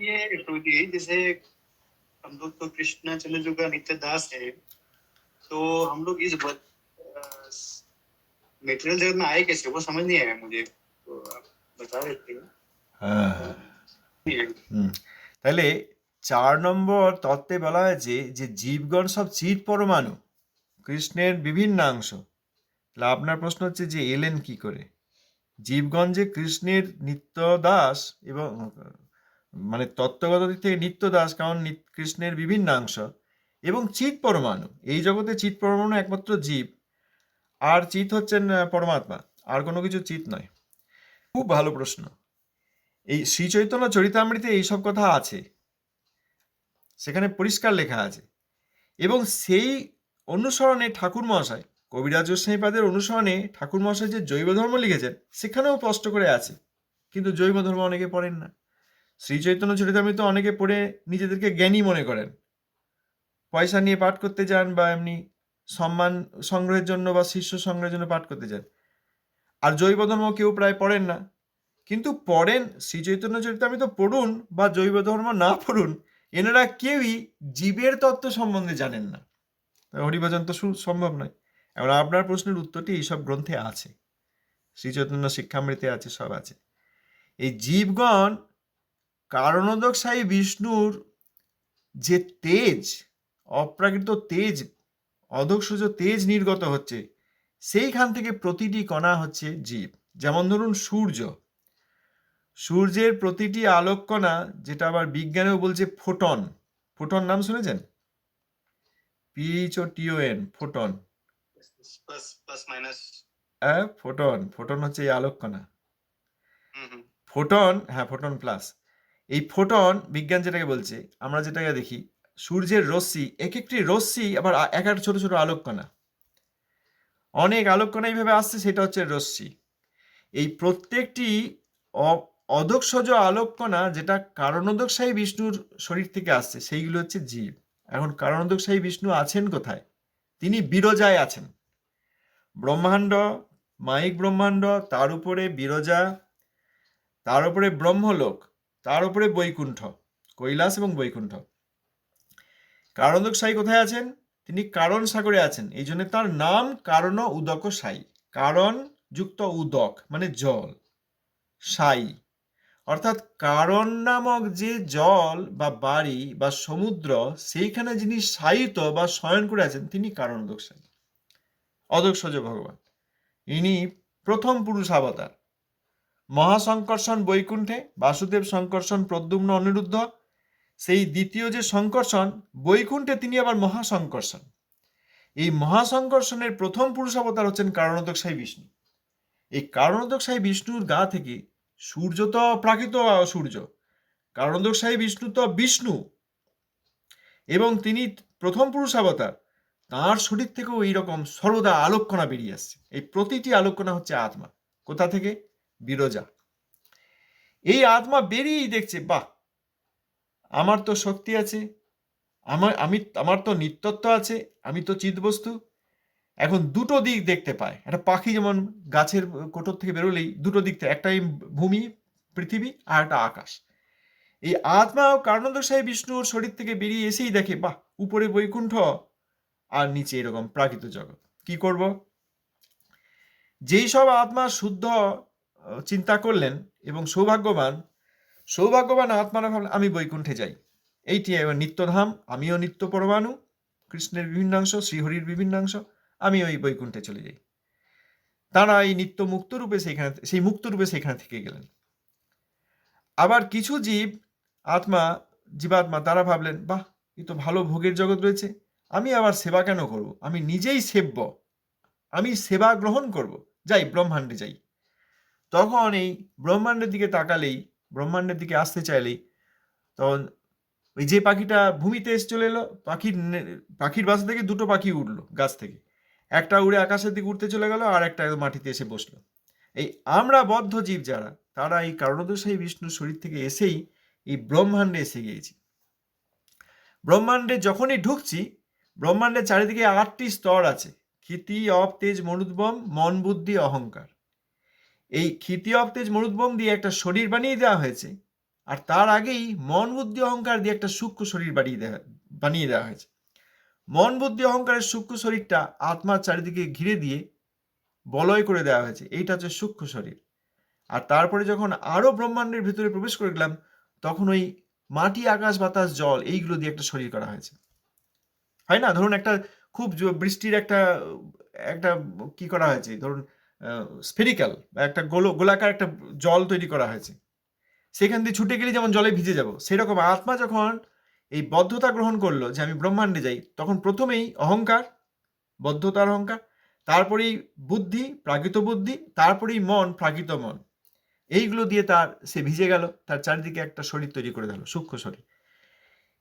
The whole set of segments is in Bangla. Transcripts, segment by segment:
ये टूटी जैसे हम लोग तो कृष्ण चंद्र का नित्य दास है तो हम लोग इस मेटेरियल जगत में आए कैसे वो समझ नहीं आया मुझे तो आप बता देते हैं হ্যাঁ হুম তাহলে চার নম্বর তত্ত্বে বলা হয়েছে যে জীবগণ সব চিৎ পরমাণু কৃষ্ণের বিভিন্নাংশ তাহলে আপনার প্রশ্ন হচ্ছে যে এলেন কি করে জীবগণ যে কৃষ্ণের নিত্য দাস এবং মানে তত্ত্বগত দিক থেকে নিত্য দাস, কারণ কৃষ্ণের বিভিন্নাংশ এবং চিৎ পরমাণু। এই জগতে চিৎ পরমাণু একমাত্র জীব। আর চিৎ হচ্ছেন পরমাত্মা। আর কোনো কিছু চিৎ নয়। খুব ভালো প্রশ্ন। এই শ্রী চৈতন্য চরিতামৃতে এইসব কথা আছে। সেখানে পরিষ্কার লেখা আছে। এবং সেই অনুসরণে ঠাকুর মহাশয় কবিরাজ গোস্বামীপাদের অনুসরণে ঠাকুর মহাশয় যে জৈব ধর্ম লিখেছেন, সেখানেও স্পষ্ট করে আছে। কিন্তু জৈব ধর্ম অনেকে পড়েন না। শ্রী চৈতন্য চরিতামৃত অনেকে পড়ে নিজেদেরকে জ্ঞানী মনে করেন। পয়সা নিয়ে পাঠ করতে যান বা এমনি সম্মান সংগ্রহের জন্য বা শিষ্য সংগ্রহের জন্য পাঠ করতে যান। আর জৈব ধর্ম কেউ প্রায় পড়েন না। কিন্তু পড়েন, শ্রী চৈতন্য চরিতামৃত পড়ুন বা জৈব ধর্ম না পড়ুন, এনারা কেউই জীবের তত্ত্ব সম্বন্ধে জানেন না। হরিভজন তো সম্ভব নয়। এবার আপনার প্রশ্নের উত্তরটি এইসব গ্রন্থে আছে। শ্রী চৈতন্য শিক্ষামৃতে আছে, সব আছে। এই জীবগণ কারণোদক সাই বিষ্ণুর যে তেজ অপ্রাকৃত তেজ অধক্ষজ তেজ নির্গত হচ্ছে সেইখান থেকে প্রতিটি কণা হচ্ছে জীব। যেমন ধরুন সূর্য। সূর্যের প্রতিটি আলোক কণা যেটা আবার বিজ্ঞানেও বলছে ফোটন। ফোটন নাম শুনেছেন? P H O T O N photon. হ্যাঁ ফোটন। ফোটন হচ্ছে এই আলোক কণা। ফোটন হ্যাঁ ফোটন প্লাস। এই ফোটন বিজ্ঞান যেটাকে বলছে, আমরা যেটাকে দেখি, সূর্যের রশ্মি এক একটি রশ্মি আবার এক একটা ছোট ছোট আলোককণা। অনেক আলোককণা এইভাবে আসছে, সেটা হচ্ছে রশ্মি। এই প্রত্যেকটি অ- অধক্ষজ আলোককণা যেটা কারণোদকশাহী বিষ্ণুর শরীর থেকে আসছে, সেইগুলো হচ্ছে জীব। এখন কারণোদকশাহী বিষ্ণু আছেন কোথায়? তিনি বিরজায় আছেন। ব্রহ্মাণ্ড, মাইক ব্রহ্মাণ্ড, তার উপরে বিরজা, তার উপরে ব্রহ্মলোক তার উপরে বৈকুণ্ঠ, কৈলাস এবং বৈকুণ্ঠ। কারণদক সাই কোথায় আছেন? তিনি কারণ সাগরে আছেন। এই জন্য তার নাম কারণ উদক সাই। কারণ যুক্ত উদক মানে জল, সাই। অর্থাৎ কারণ নামক যে জল বা বাড়ি বা সমুদ্র, সেইখানে যিনি সায়িত বা শয়ন করে আছেন, তিনি কারণদক সাই অদক্ষজ ভগবান। ইনি প্রথম পুরুষ অবতার। মহাসংকর্ষণ বৈকুণ্ঠে, বাসুদেব সংকর্ষণ প্রদ্যুম্ন অনিরুদ্ধ। সেই দ্বিতীয় যে সংকর্ষণ, বৈকুণ্ঠে তিনি আবার মহাসংকর্ষণ। এই মহাসংকর্ষণের প্রথম পুরুষ অবতার হচ্ছেন কারণোদক সাই বিষ্ণু। এই কারণোদক সাই বিষ্ণুর গা থেকে সূর্য তো প্রাকৃত সূর্য, কারণোদক সাই বিষ্ণু তো বিষ্ণু। এবং তিনি প্রথম পুরুষ অবতার, তাঁর শরীর থেকেও এইরকম সর্বদা আলোককণা বেরিয়ে আসছে। এই প্রতিটি আলোককণা হচ্ছে আত্মা। কোথা থেকে? বিরজা। এই আত্মা বেরিয়েই দেখছে, বাহ! আমার তো শক্তি আছে, আমার, আমি, আমার তো নিত্যত্ব আছে, আমি তো চিৎবস্তু। এখন দুটো দিক দেখতে পায়, একটা পাখি যেমন গাছের কোটর থেকে বেরোলেই দুটো দিক থেকে একটাই ভূমি, পৃথিবী আর একটা আকাশ। এই আত্মা ও কারণদশাই বিষ্ণুর শরীর থেকে বেরিয়ে এসেই দেখে, বাহ, উপরে বৈকুণ্ঠ আর নিচে এরকম প্রাকৃত জগৎ। কি করব? যেই সব আত্মা শুদ্ধ চিন্তা করলেন এবং সৌভাগ্যবান সৌভাগ্যবান আত্মারা ভাবলেন আমি বৈকুণ্ঠে যাই। এইটি এবার নিত্যধাম, আমিও নিত্য পরমাণু, কৃষ্ণের বিভিন্নাংশ শ্রীহরির বিভিন্নাংশ আমি ওই বৈকুণ্ঠে চলে যাই। তারা এই নিত্য মুক্ত রূপে সেইখানে সেই মুক্ত রূপে সেখানে থেকে গেলেন। আবার কিছু জীব, আত্মা, জীবাত্মা, তারা ভাবলেন, বাহ এই তো ভালো ভোগের জগৎ রয়েছে। আমি আবার সেবা কেন করব? আমি নিজেই সেব্য। আমি সেবা গ্রহণ করব। যাই, ব্রহ্মাণ্ডে যাই। তখন এই ব্রহ্মাণ্ডের দিকে তাকালেই, ব্রহ্মাণ্ডের দিকে আসতে চাইলেই, তখন ওই যে পাখিটা ভূমিতে এসে চলে এলো, পাখির পাখির বাসা থেকে দুটো পাখি উঠল গাছ থেকে। একটা উড়ে আকাশের দিকে উঠতে চলে গেল, আর একটা মাটিতে এসে বসল। এই আমরা বদ্ধ জীব যারা, তারা এই কারণদশাহী বিষ্ণুর শরীর থেকে এসেই এই ব্রহ্মাণ্ডে এসে গিয়েছি। ব্রহ্মাণ্ডে যখনই ঢুকছি, ব্রহ্মাণ্ডের চারিদিকে আটটি স্তর আছে, ক্ষিতি অপ তেজ মরুদ্বম, মন, বুদ্ধি, অহংকার। এই ক্ষিতি অপ তেজ মরুদ্বম দিয়ে একটা শরীর বানিয়ে দেওয়া হয়েছে। আর তার আগেই মন বুদ্ধি অহংকার দিয়ে একটা সূক্ষ্ম শরীর বানিয়ে দেওয়া বানিয়ে দেওয়া হয়েছে। মন বুদ্ধি অহংকারের সূক্ষ্ম শরীরটা আত্মার চারিদিকে ঘিরে দিয়ে বলয় করে দেওয়া হয়েছে। এইটা হচ্ছে সূক্ষ্ম শরীর। আর তারপরে যখন আরও ব্রহ্মাণ্ডের ভিতরে প্রবেশ করে গেলাম, তখন ওই মাটি, আকাশ, বাতাস, জল এইগুলো দিয়ে একটা শরীর করা হয়েছে। হয় না? ধরুন একটা খুব বৃষ্টির একটা একটা কি করা হয়েছে? ধরুন স্ফেরিক্যাল বা একটা গোল- গোলাকার একটা জল তৈরি করা হয়েছে। সেখান দিয়ে ছুটে গেলে যেমন জলে ভিজে যাব, সেরকম আত্মা যখন এই বদ্ধতা গ্রহণ করল যে আমি ব্রহ্মাণ্ডে যাই, তখন প্রথমেই অহংকার, বদ্ধতার অহংকার, তারপরেই বুদ্ধি, প্রাকৃত বুদ্ধি, তারপরেই মন, প্রাকৃত মন। এইগুলো দিয়ে তার, সে ভিজে গেল, তার চারিদিকে একটা শরীর তৈরি করে দিল, সূক্ষ্ম শরীর।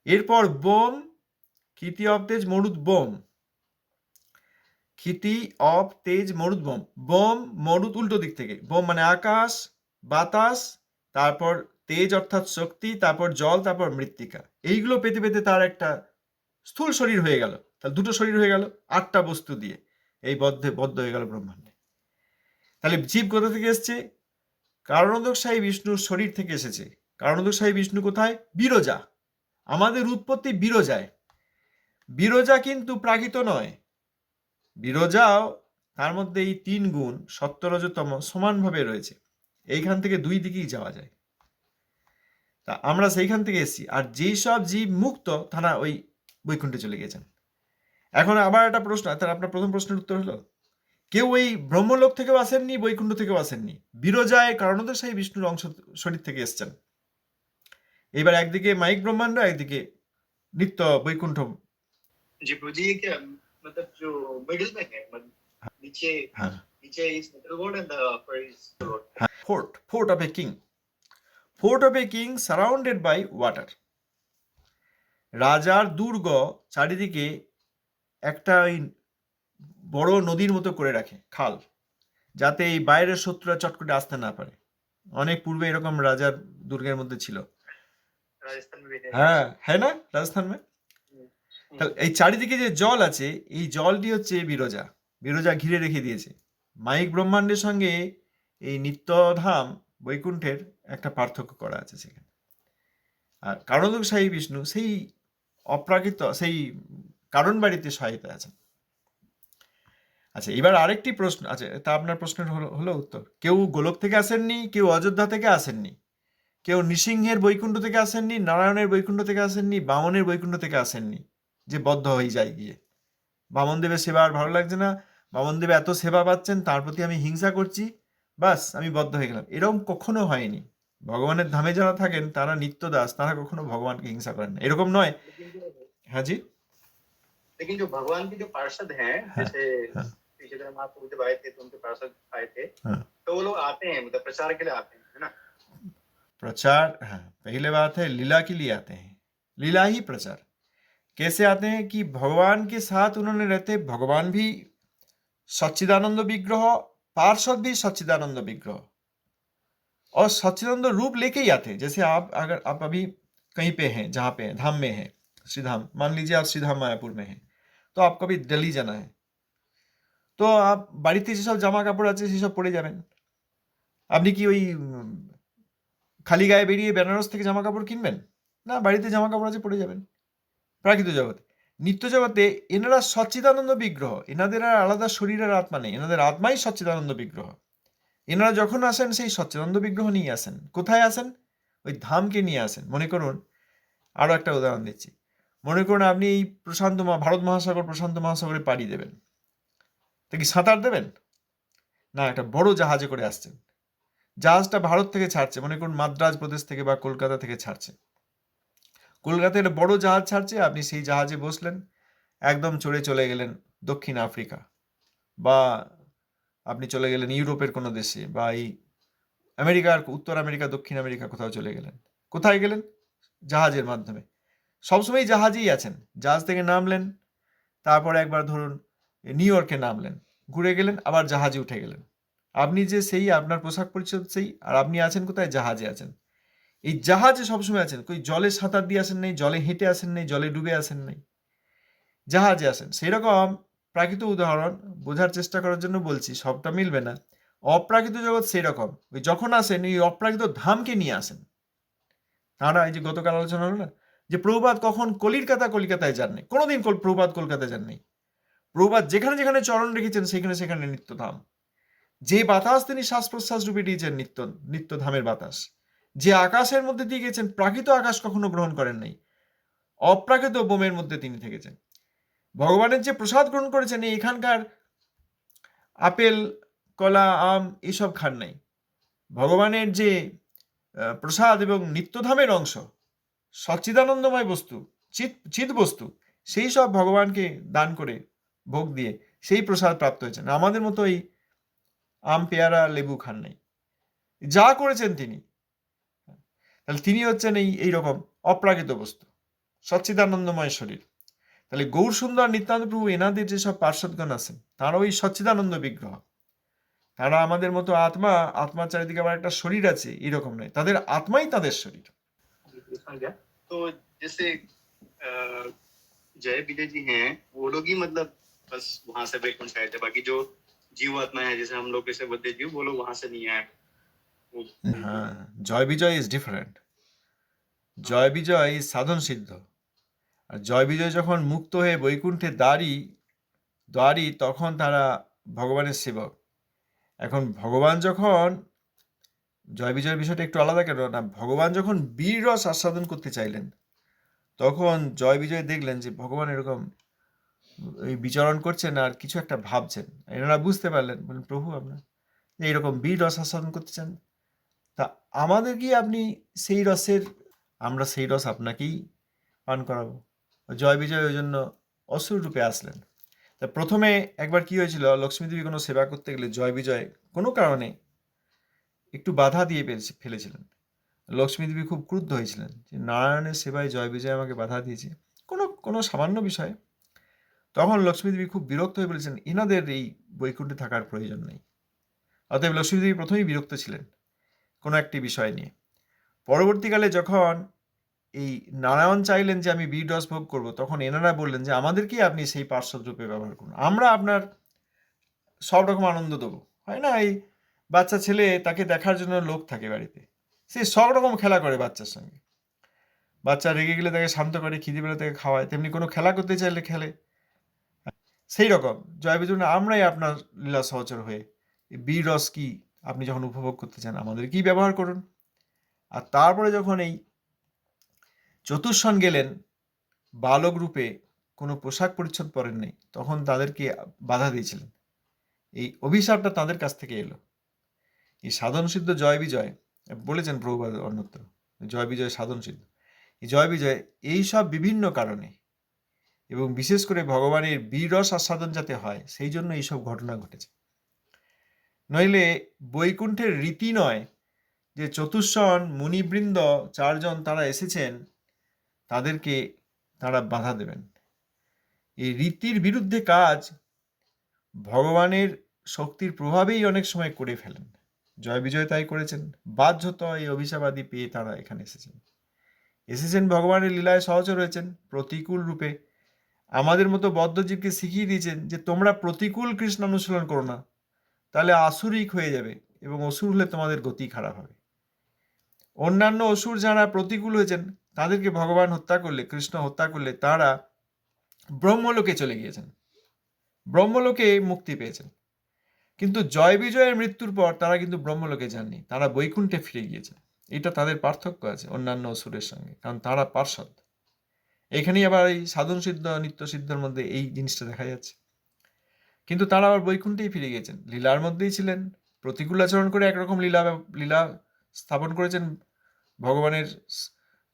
এরপর বোম ক্ষিতি অব তেজ মরুদ বোম। ক্ষিতি অব তেজ মরুদ বোম। বোম মরুদ উল্টো দিক থেকে। বোম মানে আকাশ, বাতাস, তারপর তেজ অর্থাৎ শক্তি, তারপর জল, তারপর মৃত্তিকা। এইগুলো পেতে পেতে তার একটা স্থূল শরীর হয়ে গেল। তার দুটো শরীর হয়ে গেল, আটটা বস্তু দিয়ে। এই বদ্ধে, বদ্ধ হয়ে গেল ব্রহ্মাণ্ডে। তাহলে জীব কোথা থেকে এসছে? কারণোদকশাহী বিষ্ণুর শরীর থেকে এসেছে। কারণোদকশাহী বিষ্ণু কোথায়? বিরজা। আমাদের উৎপত্তি বিরজায়। বিরজা কিন্তু প্রাকৃত নয়। বিরজাও তার মধ্যে এই তিন গুণ সত্তরজতম সমানভাবে রয়েছে। এইখান থেকে দুই দিকেই যাওয়া যায়। তা আমরা সেইখান থেকে এসেছি, আর যেই সব জীব মুক্ত, তারা ওই বৈকুণ্ঠে চলে গেছেন এখন আবার একটা প্রশ্ন, তার আপনার প্রথম প্রশ্নের উত্তর হলো, কেউ ওই ব্রহ্মলোক থেকেও আসেননি, বৈকুণ্ঠ থেকেও আসেননি? বিরজায় কারণদশাই বিষ্ণুর অংশ শরীর থেকে এসছেন। এবার একদিকে মাইক ব্রহ্মাণ্ড, একদিকে নিত্য বৈকুণ্ঠ। मतलब जो मिडिल में है मतलब नीचे हाँ नीचे is middle word and the upper is road fort fort of a king fort of a king surrounded by water রাজার দুর্গ চারিদিকে একটা ওই বড় নদীর মতো করে রাখে খাল যাতে এই বাইরের শত্রুরা চট করে আসতে না পারে অনেক পূর্বে এরকম রাজার দুর্গের মধ্যে ছিল राजस्थान में भी है হ্যাঁ হ্যাঁ না রাজস্থান মে তাহলে এই চারিদিকে যে জল আছে, এই জলটি হচ্ছে বিরজা। বিরজা ঘিরে রেখে দিয়েছে। মাইক ব্রহ্মাণ্ডের সঙ্গে এই নিত্যধাম বৈকুণ্ঠের একটা পার্থক্য করা আছে সেখানে। আর কারণদক সাহি বিষ্ণু সেই অপ্রাকৃত, সেই কারণ বাড়িতে সহায়তা আছেন। আচ্ছা এবার আরেকটি প্রশ্ন আছে তা আপনার প্রশ্নের হলো উত্তর। কেউ গোলক থেকে আসেননি, কেউ অযোধ্যা থেকে আসেননি, কেউ নৃসিংহের বৈকুণ্ঠ থেকে আসেননি, নারায়ণের বৈকুণ্ঠ থেকে আসেননি, বামনের বৈকুণ্ঠ থেকে আসেননি যে বদ্ধ হয়ে যায় গিয়ে বামন দেবের সেবা আর ভালো লাগছে না বামন দেব এত সেবা পাচ্ছেন তার প্রতি আমি হিংসা করছি বাস আমি বদ্ধ হয়ে গেলাম এরকম কখনো হয়নি ভগবানের ধামে যারা থাকেন তারা নিত্য দাস তারা কখনো ভগবানকে হিংসা করেন না এরকম নয় लेकिन जो হ্যাঁ জি लेकिन जो भगवान के जो पार्षद हैं हाँ, जैसे हाँ। विजय महाप्रभु जब आए थे तो उनके पार्षद आए थे हाँ। तो वो लोग आते हैं मतलब प्रचार के लिए आते हैं है ना प्रचार हाँ पहले बात है लीला के लिए आते हैं लीला ही प्रचार कैसे आते हैं कि भगवान के साथ उन्होंने रहते भगवान भी सच्चिदानंद विग्रह पार्षद भी सच्चिदानंद विग्रह और सच्चिदानंद रूप लेके ही आते हैं जैसे आप अगर आप अभी कहीं पे हैं जहाँ पे हैं धाम में हैं श्रीधाम मान लीजिए आप श्रीधाम मायापुर में हैं तो आपको अभी दिल्ली जाना है তো আপ বাড়িতে যেসব জামা কাপড় আছে সেসব পরে যাবেন আপনি কি ওই উম, খালি গায়ে বেরিয়ে বেনারস থেকে জামা কাপড় কিনবেন না বাড়িতে জামা কাপড় আছে পরে যাবেন প্রাকৃত জগতে। নিত্য জগতে এনারা সচ্চিদানন্দ বিগ্রহ। এনাদের আর আলাদা শরীর আর আত্মা নেই। এনাদের আত্মাই সচ্চিদানন্দ বিগ্রহ। এনারা যখন আসেন, সেই সচ্চিদানন্দ বিগ্রহ নিয়ে আসেন। কোথায় আসেন? ওই ধামকে নিয়ে আসেন। মনে করুন আরও একটা উদাহরণ দিচ্ছি। মনে করুন, আপনি এই প্রশান্ত ভারত মহাসাগর, প্রশান্ত মহাসাগরে পাড়ি দেবেন। তা কি সাঁতার দেবেন? না, একটা বড় জাহাজে করে আসছেন। জাহাজটা ভারত থেকে ছাড়ছে। মনে করুন, মাদ্রাজ প্রদেশ থেকে বা কলকাতা থেকে ছাড়ছে। কলকাতায় একটা বড় জাহাজ ছাড়ছে, আপনি সেই জাহাজে বসলেন। একদম চড়ে চলে গেলেন দক্ষিণ আফ্রিকা বা আপনি চলে গেলেন ইউরোপের কোনো দেশে বা এই আমেরিকার উত্তর আমেরিকা, দক্ষিণ আমেরিকা কোথাও চলে গেলেন। কোথায় গেলেন? জাহাজের মাধ্যমে। সবসময় জাহাজেই আছেন। জাহাজ থেকে নামলেন, তারপর একবার ধরুন নিউ ইয়র্কে নামলেন, ঘুরে গেলেন, আবার জাহাজে উঠে গেলেন। আপনি যে সেই, আপনার পোশাক পরিচ্ছদ সেই, আর আপনি আছেন কোথায়? জাহাজে আছেন। এই জাহাজে সবসময় আছেন, কই জলে সাঁতার দিয়ে আসেন নাই, জলে হেঁটে আসেন নাই, জলে ডুবে আসেন নাই। জাহাজে আসেন। সেই রকম প্রাকৃত উদাহরণ বোঝার চেষ্টা করার জন্য বলছি, সবটা মিলবে না। অপ্রাকৃত জগৎ সেই রকম ওই যখন আসেন এই অপ্রাকৃত ধামকে নিয়ে আসেন। তারা এই যে গতকাল আলোচনা হলো না, যে প্রভুপাত কখন কলিকাতা কলিকাতায় যান যাননি কোনোদিন প্রভুপাত কলকাতায় যাননি প্রভুপাত যেখানে যেখানে চরণ রেখেছেন, সেখানে সেখানে নিত্যধাম। যে বাতাস তিনি শ্বাস প্রশ্বাস রূপে দিয়েছেন, নিত্য নিত্যধামের বাতাস। যে আকাশের মধ্যে দিয়ে গেছেন প্রাকৃত আকাশ কখনো গ্রহণ করেন নাই। অপ্রাকৃত বোমের মধ্যে তিনি থেকেছেন। ভগবানের যে প্রসাদ গ্রহণ করেছেন এখানকার আপেল, কলা, আম, এসব খান নাই। ভগবানের যে প্রসাদ এবং নিত্যধামের অংশ, সচ্চিদানন্দময় বস্তু চিত চিত বস্তু, সেই সব ভগবানকে দান করে ভোগ দিয়ে সেই প্রসাদ প্রাপ্ত হয়েছেন। আমাদের মতো এই আম, পেয়ারা, লেবু খান নাই। যা করেছেন তিনি তাহলে তিনি হচ্ছেন এই এইরকম অপ্রাকৃত বস্তু সচ্চিদানন্দময় শরীর তাহলে গৌর সুন্দর নিত্যানন্দ প্রভু এনাদের যেসব পার্শ্বদগণ আছেন তারা ওই সচ্চিদানন্দ বিগ্রহ তারা আমাদের মতো আত্মা আত্মার চারিদিকে আবার একটা শরীর আছে এরকম নয় তাদের আত্মাই তাদের শরীর लिखा गया तो जैसे अ, जय विजय जी हैं वो लोग ही मतलब बस वहां से बैकुंठ आए थे बाकी जो जीवात्मा है जैसे हम लोग कैसे बुद्धि जीव वो लोग वहां से नहीं आए वो হ্যাঁ জয় বিজয় ইজ ডিফারেন্ট জয় বিজয় ইজ সাধন সিদ্ধ আর জয় বিজয় যখন মুক্ত হয়ে বৈকুণ্ঠে দাঁড়ি দাঁড়ি, তখন তারা ভগবানের সেবক। এখন ভগবান যখন, জয় বিজয়ের বিষয়টা একটু আলাদা কেন? না, ভগবান যখন বীর রস আস্বাদন করতে চাইলেন, তখন জয় বিজয় দেখলেন যে ভগবান এরকম এই বিচরণ করছেন আর কিছু একটা ভাবছেন। এনারা বুঝতে পারলেন বলেন প্রভু আপনার যে এরকম বীর রস আস্বাদন করতে চান? তা আমাদের কি আপনি সেই রসের, আমরা সেই রস আপনাকেই পান করাবো? জয় বিজয় ওই জন্য অসুর রূপে আসলেন। তা প্রথমে একবার কি হয়েছিল, লক্ষ্মী দেবী কোনো সেবা করতে গেলে জয় বিজয় কোনো কারণে একটু বাধা দিয়ে ফেলেছি- ফেলেছিলেন। লক্ষ্মী দেবী খুব ক্রুদ্ধ হয়েছিলেন যে নারায়ণের সেবায় জয় বিজয় আমাকে বাধা দিয়েছে। কোনো কোনো সামান্য বিষয়। তখন লক্ষ্মী দেবী খুব বিরক্ত হয়ে বলেছেন, এনাদের এই বৈকুণ্ঠে থাকার প্রয়োজন নেই। অতএব লক্ষ্মী দেবী প্রথমেই বিরক্ত ছিলেন। কোনো একটি বিষয় নিয়ে। পরবর্তীকালে যখন এই নারায়ণ চাইলেন যে আমি বীর রস ভোগ করব, তখন এনারা বললেন যে, আমাদেরকেই আপনি সেই পার্শ্বদ রূপে ব্যবহার করুন। আমরা আপনার সব রকম আনন্দ দেবো। হয় না? এই বাচ্চা ছেলে তাকে দেখার জন্য লোক থাকে বাড়িতে। সে সব রকম খেলা করে বাচ্চার সঙ্গে। বাচ্চা রেগে গেলে তাকে শান্ত করে, খিদে পেলে তাকে খাওয়ায়। তেমনি কোনো খেলা করতে চাইলে খেলে। সেই রকম। জয় বিজয় আমরাই আপনার লীলা সহচর হয়ে এই রস কি আপনি যখন উপভোগ করতে চান, আমাদের কি ব্যবহার করুন? আর তারপরে যখন এই চতুর্শন গেলেন, বালক রূপে কোনো পোশাক পরিচ্ছদ পরেন নেই তখন তাদেরকে বাধা দিয়েছিলেন। এই অভিশাপটা তাদের কাছ থেকে এলো। এই সাধন সিদ্ধ জয় বিজয়, বলেছেন প্রভুপাদ অন্যত্র, জয় বিজয় সাধন সিদ্ধ। এই জয় বিজয়, এই সব বিভিন্ন কারণে এবং বিশেষ করে ভগবানের বীরস আস্বাদন যাতে হয়, সেই জন্য এইসব ঘটনা ঘটেছে। নইলে বৈকুণ্ঠের রীতি নয় যে চতুর্শন মুনিবৃন্দ চারজন তারা এসেছেন, তাদেরকে তারা বাধা দেবেন। এই রীতির বিরুদ্ধে কাজ ভগবানের শক্তির প্রভাবেই অনেক সময় করে ফেলেন। জয় বিজয় তাই করেছেন বাধ্যত এই অভিশাবাদী পেয়ে তারা এখানে এসেছেন। এসেছেন ভগবানের লীলায় সহচর রয়েছেন, প্রতিকূল রূপে। আমাদের মতো বদ্ধজীবকে শিখিয়ে দিয়েছেন যে তোমরা প্রতিকূল কৃষ্ণ অনুশীলন করো না তাহলে আসুরিক হয়ে যাবে এবং অসুর হলে তোমাদের গতি খারাপ হবে। অন্যান্য অসুর যারা প্রতিকূল হয়েছেন, তাদেরকে ভগবান হত্যা করলে, কৃষ্ণ হত্যা করলে তারা ব্রহ্মলোকে চলে গিয়েছেন। ব্রহ্মলোকে মুক্তি পেয়েছেন। কিন্তু জয় বিজয়ের মৃত্যুর পর তারা কিন্তু ব্রহ্মলোকে যাননি, তারা বৈকুণ্ঠে ফিরে গিয়েছেন। এটা তাদের পার্থক্য আছে অন্যান্য অসুরের সঙ্গে, কারণ তারা পার্শ্বদ। এখানেই আবার এই সাধন সিদ্ধ নিত্য সিদ্ধর মধ্যে এই জিনিসটা দেখা যাচ্ছে। কিন্তু তারা আবার বৈকুণ্ঠেই ফিরে গিয়েছেন। লীলার মধ্যেই ছিলেন। প্রতিকূল আচরণ করে একরকম লীলা লীলা স্থাপন করেছেন। ভগবানের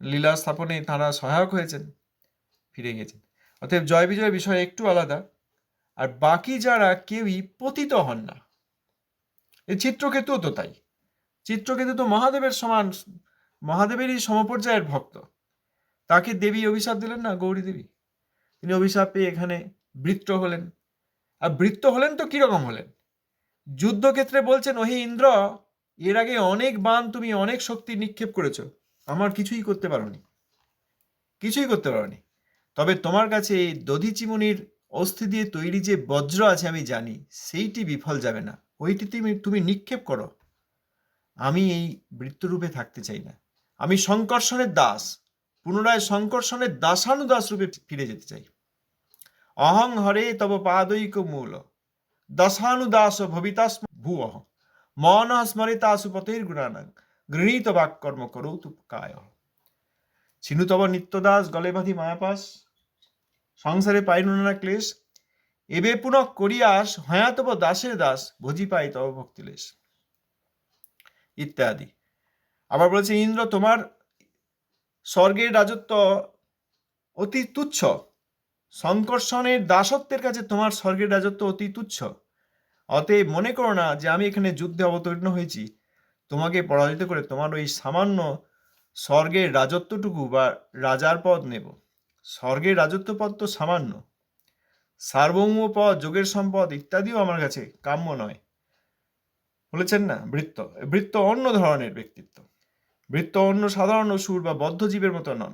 লীলা স্থাপনে তারা সহায়ক হয়েছেন, ফিরে গিয়েছেন। অতএব জয় বিজয়ের বিষয় একটু আলাদা। আর বাকি যারা কেউই পতিত হন না। এই চিত্রকেতুও তো তাই। চিত্রকেতু তো মহাদেবের সমান, মহাদেবেরই সমপর্যায়ের ভক্ত। তাকে দেবী অভিশাপ দিলেন না গৌরী দেবী তিনি অভিশাপ পেয়ে এখানে বৃত্ত হলেন। আর বৃত্ত হলেন তো কীরকম হলেন? যুদ্ধক্ষেত্রে বলছেন, ওহে ইন্দ্র, এর আগে অনেক বান তুমি অনেক শক্তি নিক্ষেপ করেছ। আমার কিছুই করতে পারোনি। কিছুই করতে পারোনি। তবে তোমার কাছে এই দধিচিমুনির অস্থি দিয়ে তৈরি যে বজ্র আছে আমি জানি, সেইটি বিফল যাবে না। ওইটি তুমি তুমি নিক্ষেপ করো। আমি এই বৃত্তরূপে থাকতে চাই না। আমি সংকর্ষণের দাস। পুনরায় সংকর্ষণের দাসানুদাস রূপে ফিরে যেতে চাই। অহং হরে তব পাদৈক মূল দশানুদাস ভবিতাস্ম ভুয়। মন স্মরিতাসু পতের গুণানাং গৃহীত বাক্কর্ম করৌতু কায়। ছিনু তব নিত্যদাস গলে বাঁধি মায়াপাস সংসারে পাইনু না ক্লেশ। এবে পুনঃ করিয়াস হয়া তব দাসের দাস ভোজি পাই তব ভক্তিলেশ। ইত্যাদি। আবার বলেছে, ইন্দ্র, তোমার স্বর্গের রাজত্ব অতি তুচ্ছ। সংকর্ষণের দাসত্বের কাছে তোমার স্বর্গের রাজত্ব অতি তুচ্ছ। অতএব মনে করো না যে আমি এখানে যুদ্ধে অবতীর্ণ হয়েছি। তোমাকে পরাজিত করে তোমার ওই সামান্য স্বর্গের রাজত্বটুকু বা রাজার পদ নেব। স্বর্গের রাজত্ব পদ তো সামান্য। সার্বভৌম পদ, যোগের সম্পদ ইত্যাদিও আমার কাছে কাম্য নয়। বলেছেন না? বৃত্ত। বৃত্ত অন্য ধরনের ব্যক্তিত্ব। বৃত্ত অন্য সাধারণ অসুর বা বদ্ধজীবের মতো নন।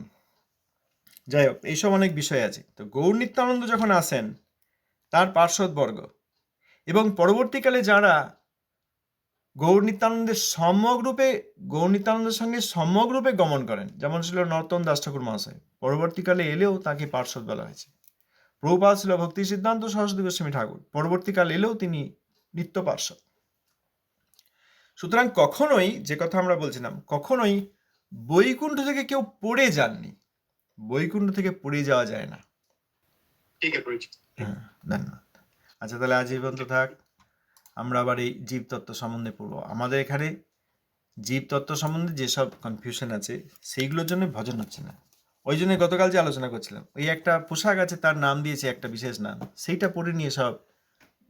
যাই হোক, এইসব অনেক বিষয় আছে। তো গৌর নিত্যানন্দ যখন আসেন, তার পার্শ্বদবর্গ এবং পরবর্তীকালে যারা গৌর নিত্যানন্দের সম্যকরূপে গৌর নিত্যানন্দের সঙ্গে সম্যকরূপে গমন করেন, যেমন ছিল নর্তন দাস ঠাকুর মহাশয়। পরবর্তীকালে এলেও তাকে পার্শ্বদ বলা হয়েছে। প্রভুপাত ছিল ভক্তি সিদ্ধান্ত, সরস্বতী গোস্বামী ঠাকুর। পরবর্তীকালে এলেও তিনি নিত্য পার্শ্বদ। সুতরাং কখনোই, যে কথা আমরা বলছিলাম, কখনোই বৈকুণ্ঠ থেকে কেউ পড়ে যাননি। বৈকুণ্ঠ থেকে পুরী যাওয়া যায় না। ঠিক আছে হ্যাঁ ধন্যবাদ। আচ্ছা তাহলে আজ এই পর্যন্ত থাক। আমরা আবার এই জীবতত্ত্ব সম্বন্ধে পড়ব। আমাদের এখানে জীবতত্ত্ব সম্বন্ধে যেসব কনফিউশন আছে সেইগুলোর জন্য ভজন হচ্ছে না। ওই জন্য গতকাল যে আলোচনা করছিলাম ওই একটা পোশাক আছে তার নাম দিয়েছে একটা বিশেষ নাম। সেইটা পরে নিয়ে সব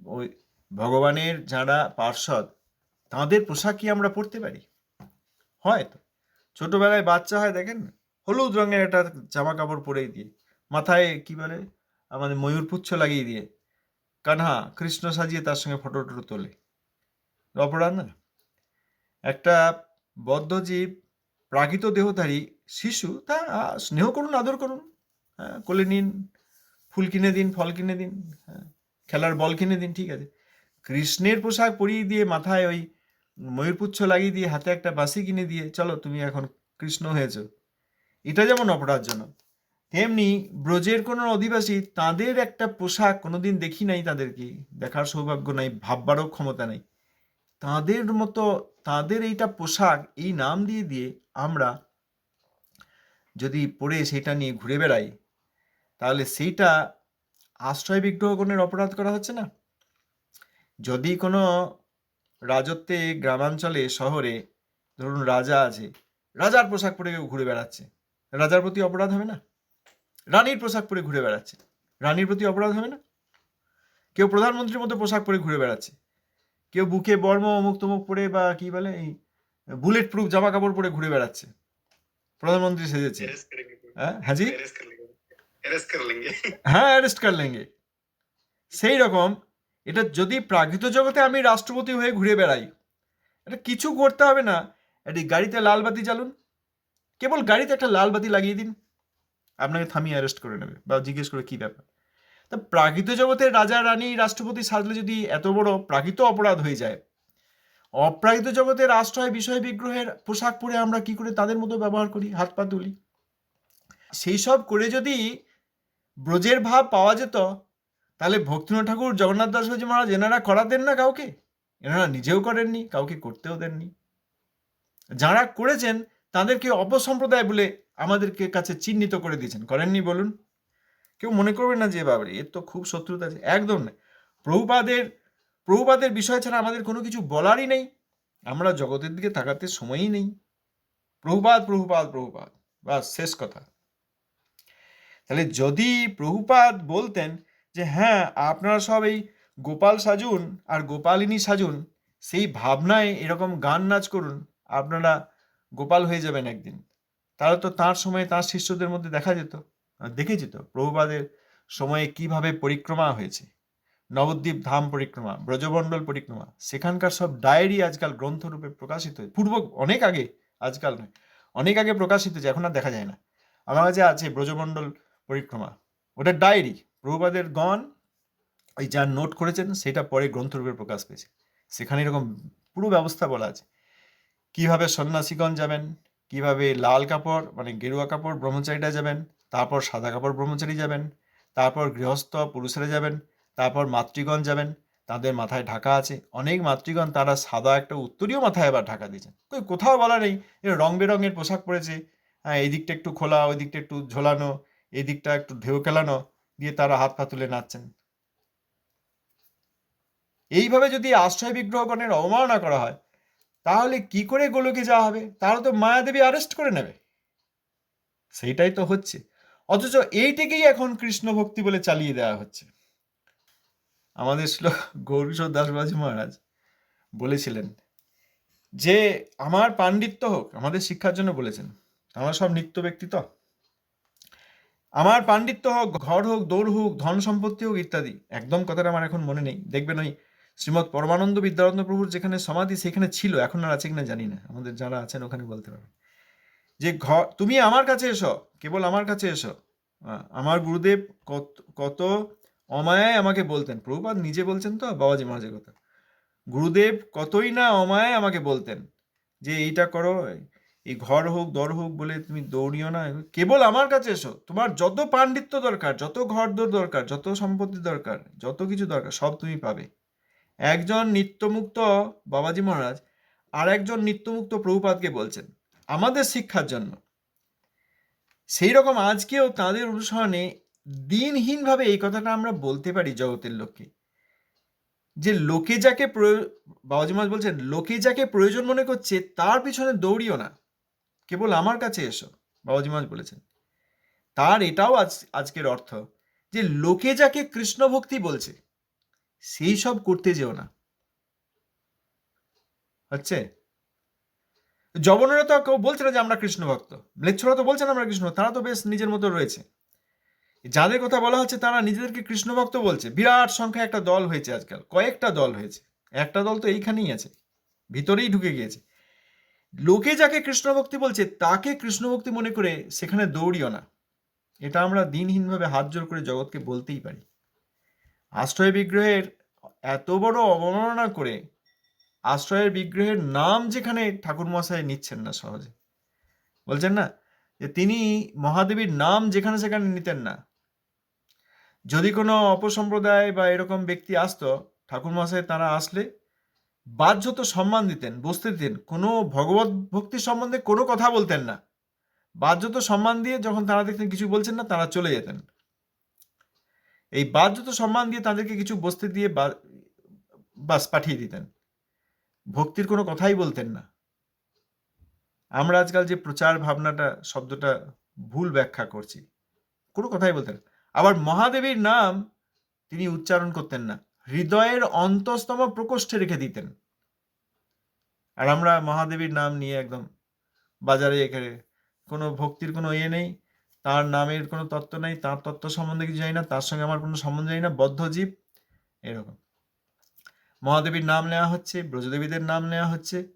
ওই ভগবানের যারা পার্ষদ তাঁদের পোশাক কি আমরা পড়তে পারি? হয় তো। ছোটোবেলায় বাচ্চা হয় দেখেন না হলুদ রঙের একটা জামা কাপড় পরে দিয়ে, মাথায় কি বলে? আমাদের ময়ূর পুচ্ছ লাগিয়ে দিয়ে, কানহা, কৃষ্ণ সাজিয়ে তার সঙ্গে ফটো টটো তোলে। অপরাধ না একটা বদ্ধজীব প্রাকৃত দেহধারী, শিশু, তা স্নেহ করুন, আদর করুন হ্যাঁ কোলে নিন, ফুল কিনে দিন, ফল কিনে দিন হ্যাঁ খেলার বল কিনে দিন, ঠিক আছে। কৃষ্ণের পোশাক পরিয়ে দিয়ে মাথায় ওই ময়ূরপুচ্ছ লাগিয়ে দিয়ে হাতে একটা বাসি কিনে দিয়ে, চলো তুমি এখন কৃষ্ণ হয়েছো। এটা যেমন অপরাধজনক, তেমনি ব্রজের কোনো অধিবাসী তাদের একটা পোশাক কোনোদিন দেখি নাই তাদেরকে, দেখার সৌভাগ্য নাই, ভাববারও ক্ষমতা নেই। তাদের মতো, তাদের এইটা পোশাক, এই নাম দিয়ে দিয়ে আমরা যদি পরে সেটা নিয়ে ঘুরে বেড়াই, তাহলে সেইটা আশ্রয় বিগ্রহ গণের অপরাধ করা হচ্ছে না? যদি কোনো রাজত্বে, গ্রামাঞ্চলে, শহরে ধরুন রাজা আছে, রাজার পোশাক পরে কেউ ঘুরে বেড়াচ্ছে রাজার প্রতি অপরাধ হবে না? রানীর পোশাক পরে ঘুরে বেড়াচ্ছে। রানীর প্রতি অপরাধ হবে না? কেউ প্রধানমন্ত্রীর মতো পোশাক পরে ঘুরে বেড়াচ্ছে। কেউ বুকে বর্ম অমুক তমুক পরে বা কি বলে এই বুলেট প্রুফ জামা কাপড় পরে ঘুরে বেড়াচ্ছে। প্রধানমন্ত্রী সেজেছে। হ্যাঁ হ্যাঁ অ্যারেস্ট লেঙ্গে সেই রকম এটা যদি প্রাকৃত জগতে আমি রাষ্ট্রপতি হয়ে ঘুরে বেড়াই এটা কিছু করতে হবে না। এটি গাড়িতে লাল বাতি জ্বালুন। কেবল গাড়িতে একটা লাল বাতি লাগিয়ে দিন। আপনাকে থামিয়ে অ্যারেস্ট করে নেবে বা জিজ্ঞেস করে কি ব্যাপার। তা প্রাকৃত জগতের রাজা, রানী, রাষ্ট্রপতি সাজলে যদি এত বড় প্রাকৃত অপরাধ হয়ে যায়, অপ্রাকৃত জগতের আশ্রয়, বিষয় বিগ্রহের পোশাক পরে আমরা কি করে তাদের মতো ব্যবহার করি, হাত পা তুলি? সেই সব করে যদি ব্রজের ভাব পাওয়া যেত, তাহলে ভক্তিনাথ ঠাকুর, জগন্নাথ দাস মহারাজ এনারা করাতেন না কাউকে? এনারা নিজেও করেননি, কাউকে করতেও দেননি। যারা করেছেন তাদেরকে অপসম্প্রদায় বলে আমাদেরকে কাছে চিহ্নিত করে দিয়েছেন। করেননি বলুন। কেউ মনে করবে না যে, বাবারে, এর তো খুব শত্রুতা আছে। একদম না। প্রভুপাদের প্রভুপাদের বিষয় ছাড়া আমাদের কোনো কিছু বলারই নেই। আমরা জগতের দিকে তাকাতে সময়ই নেই। প্রভুপাদ প্রভুপাদ প্রভুপাদ। বাস, শেষ কথা। তাহলে যদি প্রভুপাদ বলতেন যে হ্যাঁ আপনারা সব এই গোপাল সাজুন আর গোপালিনী সাজুন, সেই ভাবনায় এরকম গান নাচ করুন। আপনারা গোপাল হয়ে যাবেন একদিন। তাহলে তো তার সময়ে তার শিষ্যদের মধ্যে দেখা যেত আর দেখেছি তো প্রভুপাদের সময়ে কীভাবে পরিক্রমা হয়েছে। নবদ্বীপ ধাম পরিক্রমা, ব্রজমণ্ডল পরিক্রমা, সেখানকার সব ডায়েরি আজকাল গ্রন্থরূপে প্রকাশিত পূর্ব অনেক আগে আজকাল নয়, অনেক আগে প্রকাশিত হয়েছে, এখন আর দেখা যায় না। আমার কাছে আছে ব্রজমণ্ডল পরিক্রমা, ওটা ডায়েরি, প্রভুপাদের গণ, ওই যা নোট করেছেন, সেটা পরে গ্রন্থরূপে প্রকাশ পেয়েছে। সেখানে এরকম পুরো ব্যবস্থা বলা আছে। কীভাবে সন্ন্যাসীগণ যাবেন? কীভাবে লাল কাপড় মানে গেরুয়া কাপড় ব্রহ্মচারীরা যাবেন? তারপর সাদা কাপড় ব্রহ্মচারী যাবেন? তারপর গৃহস্থ পুরুষেরা যাবেন? তারপর মাতৃগণ যাবেন? তাদের মাথায় ঢাকা আছে। অনেক মাতৃগণ তারা সাদা একটা উত্তরীয় মাথায় আবার ঢাকা দিয়েছেন। কই কোথাও বলা নেই রং বেরঙের পোশাক পরেছে। হ্যাঁ এই দিকটা একটু খোলা, ওই দিকটা একটু ঝোলানো, এই দিকটা একটু ঢেউ খেলানো দিয়ে তারা হাত পা তুলে নাচছেন। এইভাবে যদি আশ্রয় বিগ্রহগণের অবমাননা করা হয় তাহলে কি করে গোলকে যাওয়া হবে? তাহলে তো মায়াদেবী অ্যারেস্ট করে নেবে। সেইটাই তো হচ্ছে। অথচ এইটাকেই এখন কৃষ্ণ ভক্তি বলে চালিয়ে দেওয়া হচ্ছে। আমাদের শ্লোক গৌরীশ্বর দাসবাজি মহারাজ বলেছিলেন যে, আমার পাণ্ডিত্য হোক, আমাদের শিক্ষার জন্য বলেছেন। আমরা সব নিত্য ব্যক্তি তো। আমার পাণ্ডিত্য হোক, ঘর হোক, দৌড় হোক, ধন সম্পত্তি হোক, ইত্যাদি। একদম কথাটা আমার এখন মনে নেই। দেখবেন ওই শ্রীমৎ পরমানন্দ বিদ্যারত্ন প্রভুর যেখানে সমাধি, সেখানে ছিল, এখন আর আছে কিনা জানি না। আমাদের যারা আছেন ওখানে বলতে পারবে যে ঘর তুমি আমার কাছে এসো, কেবল আমার কাছে এসো। আমার গুরুদেব কত কত অমায়ায় আমাকে বলতেন। প্রভুপাদ নিজে বলছেন তো, বাবাজি মহারাজের কথা। গুরুদেব কতই না অমায়ায় আমাকে বলতেন যে এইটা করো, এই ঘর হোক, দর হোক বলে তুমি দৌড়িও না। কেবল আমার কাছে এসো, তোমার যত পাণ্ডিত্য দরকার, যত ঘর দর দরকার, যত সম্পত্তি দরকার, যত কিছু দরকার, সব তুমি পাবে। একজন নিত্যমুক্ত বাবাজি মহারাজ আর একজন নিত্যমুক্ত প্রভুপাদকে বলছেন, আমাদের শিক্ষার জন্য। সেই রকম আজকেও তাদের অনুসরণে দিনহীনভাবে এই কথাটা আমরা বলতে পারি জগতের লোককে। যে লোকে যাকে বাবাজি মহারাজ বলছেন, লোকে যাকে প্রয়োজন মনে করছে, তার পিছনে দৌড়িও না। কেবল আমার কাছে এসো। বাবাজি মহারাজ বলেছেন। তার এটাও আজ, আজকের অর্থ যে লোকে যাকে কৃষ্ণ ভক্তি বলছে সেই সব করতে যেও না। হচ্ছে? জবনেরা তো কেউ বলছে না যে আমরা কৃষ্ণ ভক্ত। ম্লেচ্ছরা তো বলছে না আমরা কৃষ্ণ তারা তো বেশ নিজের মতো রয়েছে। যাদের কথা বলা হচ্ছে তারা নিজেদেরকে কৃষ্ণ ভক্ত বলছে। বিরাট সংখ্যায় একটা দল হয়েছে আজকাল, কয়েকটা দল হয়েছে। একটা দল তো এইখানেই আছে, ভিতরেই ঢুকে গিয়েছে। লোকে যাকে কৃষ্ণ ভক্তি বলছে, তাকে কৃষ্ণ ভক্তি মনে করে সেখানে দৌড়িও না। এটা আমরা দিনহীনভাবে হাত জোর করে জগৎকে বলতেই পারি। আশ্রয় বিগ্রহের এত বড় অবমাননা করে আশ্রয়ের বিগ্রহের নাম যেখানে ঠাকুর মশাই নিচ্ছেন না সহজে। বলছেন না যে তিনি মহাদেবীর নাম যেখানে সেখানে নিতেন না। যদি কোনো অপসম্প্রদায় বা এরকম ব্যক্তি আসতো ঠাকুর মশাই তারা আসলে বাহ্যত সম্মান দিতেন, বসতে দিতেন, কোনো ভগবত ভক্তি সম্বন্ধে কোনো কথা বলতেন না। বাহ্যত সম্মান দিয়ে যখন তারা দেখতেন কিছু বলছেন না, তারা চলে যেতেন। এই বাহ্যত সম্মান দিয়ে তাদেরকে কিছু বসতে দিয়ে বাস পাঠিয়ে দিতেন। ভক্তির কোনো কথাই বলতেন না। আমরা আজকাল যে প্রচার ভাবনাটা, শব্দটা ভুল ব্যাখ্যা করছি, কোনো কথাই বলতেন। আবার মহাদেবীর নাম তিনি উচ্চারণ করতেন না। হৃদয়ের অন্তস্তম প্রকোষ্ঠে রেখে দিতেন। আর আমরা মহাদেবীর নাম নিয়ে একদম বাজারে এখানে কোনো ভক্তির কোনো ইয়ে নেই। তার নামের কোনো তত্ত্ব নাই, তার তত্ত্ব সম্বন্ধে কিছু জানি না, তার সঙ্গে আমার কোনো সম্বন্ধ জানি না বদ্ধ জীব এরকম। মহাদেবীর নাম নেওয়া হচ্ছে, ব্রজদেবীদের নাম নেওয়া হচ্ছে,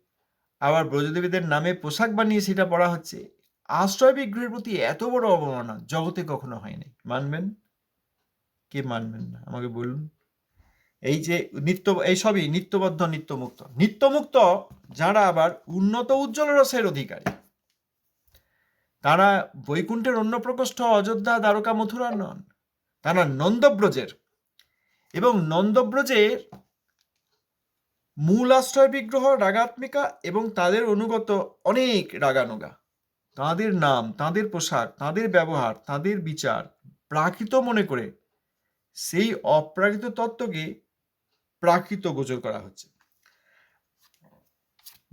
আবার ব্রজদেবীদের নামে পোশাক বানিয়ে সেটা পড়া হচ্ছে। আশ্রয় বিগ্রহের প্রতি এত বড় অবমাননা জগতে কখনো হয়নি মানবেন? কে মানবেন না? আমাকে বলুন। এই যে নিত্য, এই সবই নিত্যবদ্ধ, নিত্যমুক্ত। নিত্যমুক্ত যারা আবার উন্নত উজ্জ্বল রসের অধিকারী। তারা বৈকুণ্ঠের অন্য প্রকোষ্ঠ অযোধ্যা দ্বারকা মথুরা নন, তারা নন্দব্রজের। এবং নন্দব্রজের মূল আশ্রয় বিগ্রহ, রাগাত্মিকা এবং তাদের অনুগত অনেক রাগানুগা। তাদের নাম, তাদের পোশাক, তাদের ব্যবহার, তাদের বিচার প্রাকৃত মনে করে সেই অপ্রাকৃত তত্ত্বকে প্রাকৃত গোচর করা হচ্ছে।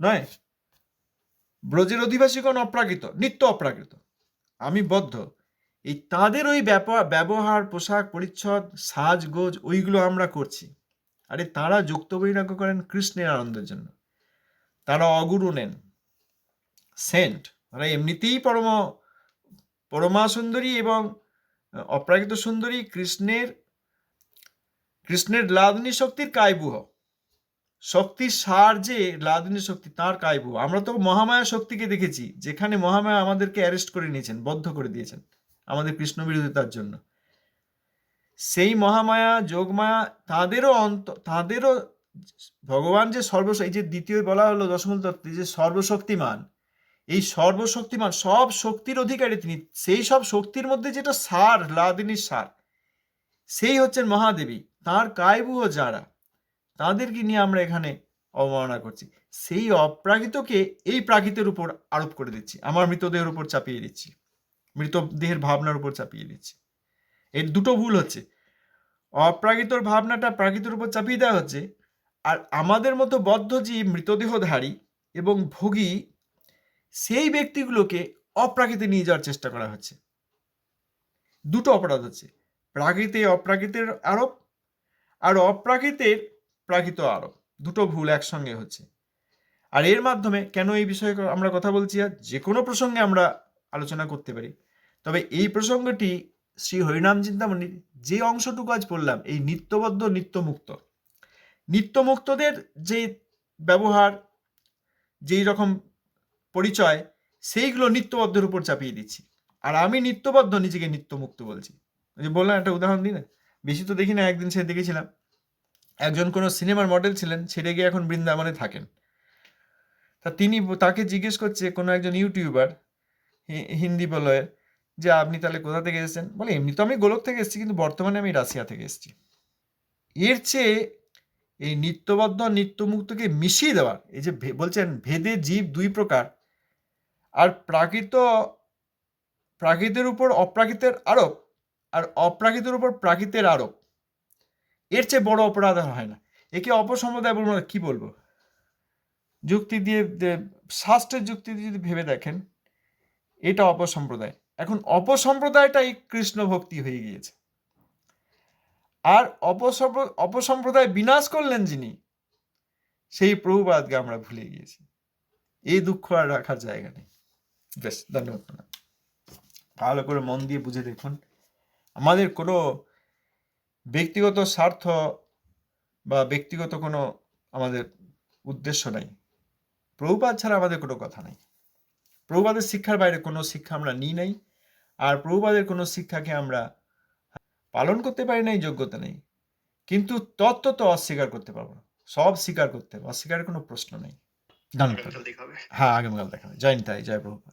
নয় ব্রজের অধিবাসীগণ অপ্রাকৃত, নিত্য অপ্রাকৃত। আমি বদ্ধ। এই তাদের ওই ব্যবহার, পোশাক, পরিচ্ছদ সাজগোজ ওইগুলো আমরা করছি। আরে তারা যুক্ত বৈরাগ্য করেন কৃষ্ণের আনন্দের জন্য। তারা অগুরু নেন। সেন্ট, তারা এমনিতেই পরম, পরমা সুন্দরী এবং অপ্রাকৃত সুন্দরী কৃষ্ণের কৃষ্ণের লাদনী শক্তির কায়বুহ। শক্তির সার যে লাদিনী শক্তি, তার কায়বুহ আমরা তো মহামায়া শক্তিকে দেখেছি, যেখানে মহামায়া আমাদেরকে অ্যারেস্ট করে নিয়েছেন, বদ্ধ করে দিয়েছেন আমাদের কৃষ্ণ বিরোধিতার জন্য। সেই মহামায়া, যোগমায়া, তাদেরও অন্ত, তাদেরও ভগবান যে সর্ব এই যে দ্বিতীয় বলা হলো দশমূল তত্ত্বে যে সর্বশক্তিমান, এই সর্বশক্তিমান সব শক্তির অধিকারী তিনি, সেই সব শক্তির মধ্যে যেটা সার লাদিনীর সার, সেই হচ্ছেন মহাদেবী। তার কায়বুহ যারা তাদেরকে নিয়ে আমরা এখানে অবমাননা করছি। সেই অপ্রাকৃতকে এই প্রাকৃতের উপর আরোপ করে দিচ্ছি। আমার মৃতদেহের উপর চাপিয়ে দিচ্ছি। মৃতদেহের ভাবনার উপর চাপিয়ে দিচ্ছি। এর দুটো ভুল হচ্ছে। অপ্রাকৃতর ভাবনাটা প্রাকৃতের উপর চাপিয়ে দেওয়া হচ্ছে আর আমাদের মতো বদ্ধজীব মৃতদেহধারী এবং ভোগী সেই ব্যক্তিগুলোকে অপ্রাকৃতে নিয়ে যাওয়ার চেষ্টা করা হচ্ছে। দুটো অপরাধ হচ্ছে। প্রাকৃতে অপ্রাকৃতের আরোপ আর অপ্রাকৃতের প্রাকৃত আরব দুটো ভুল একসঙ্গে হচ্ছে। আর এর মাধ্যমে কেন এই বিষয়ে আমরা কথা বলছি আর যে কোনো প্রসঙ্গে আমরা আলোচনা করতে পারি। তবে এই প্রসঙ্গটি শ্রী হরিনাম চিন্তামণির যে অংশটুকু আজ বললাম, এই নিত্যবদ্ধ নিত্যমুক্ত। নিত্যমুক্তদের যে ব্যবহার, যেই রকম পরিচয়, সেইগুলো নিত্যবদ্ধের উপর চাপিয়ে দিচ্ছি। আর আমি নিত্যবদ্ধ নিজেকে নিত্যমুক্ত বলছি। যে বললাম একটা উদাহরণ দিই না বেশি তো দেখি না, একদিন সে দেখেছিলাম। একজন কোনো সিনেমার মডেল ছিলেন ছেড়ে গিয়ে এখন বৃন্দাবনে থাকেন। তা তিনি তাকে জিজ্ঞেস করছে কোনো একজন ইউটিউবার হিন্দি বলয়ের যে আপনি তাহলে কোথা থেকে এসেছেন? বলে, এমনি তো আমি গোলক থেকে এসেছি, কিন্তু বর্তমানে আমি রাশিয়া থেকে এসেছি। এর চেয়ে এই নিত্যবদ্ধ নিত্যমুক্তকে মিশিয়ে দেওয়ার এই যে বলছেন ভেদে জীব দুই প্রকার, আর প্রাকৃত, প্রাকৃতের উপর অপ্রাকৃতের আরোপ, আর অপ্রাকৃতের উপর প্রাকৃতের আরোপ। এর চেয়ে বড় অপরাধ আর হয় না। একে অপসম্প্রদায় বলব না কি বলব? যুক্তি দিয়ে শাস্ত্রের যুক্তি দিয়ে যদি ভেবে দেখেন, এটা অপসম্প্রদায়। এখন অপসম্প্রদায়টাই কৃষ্ণ ভক্তি হয়ে গিয়েছে। আর অপসম্প্র, অপসম্প্রদায় বিনাশ করলেন যিনি, সেই প্রভুবাদকে আমরা ভুলে গিয়েছি। এই দুঃখ আর রাখার জায়গা নেই। বেশ, ধন্যবাদ। ভালো করে মন দিয়ে বুঝে দেখুন। আমাদের কোনো ব্যক্তিগত স্বার্থ বা ব্যক্তিগত কোনো আমাদের উদ্দেশ্য নাই। প্রভুপাত ছাড়া আমাদের কোনো কথা নাই। প্রভুপাদের শিক্ষার বাইরে কোনো শিক্ষা আমরা নিই নাই। আর প্রভুপাদের কোনো শিক্ষাকে আমরা পালন করতে পারি নাই যোগ্যতা নেই। কিন্তু তত্ত্ব তো অস্বীকার করতে পারব না। সব স্বীকার করতে হবে। অস্বীকারের কোনো প্রশ্ন নেই। ধন্যবাদ। হ্যাঁ আগামীকাল দেখা হবে। জয় নিতাই জয় প্রভুপাত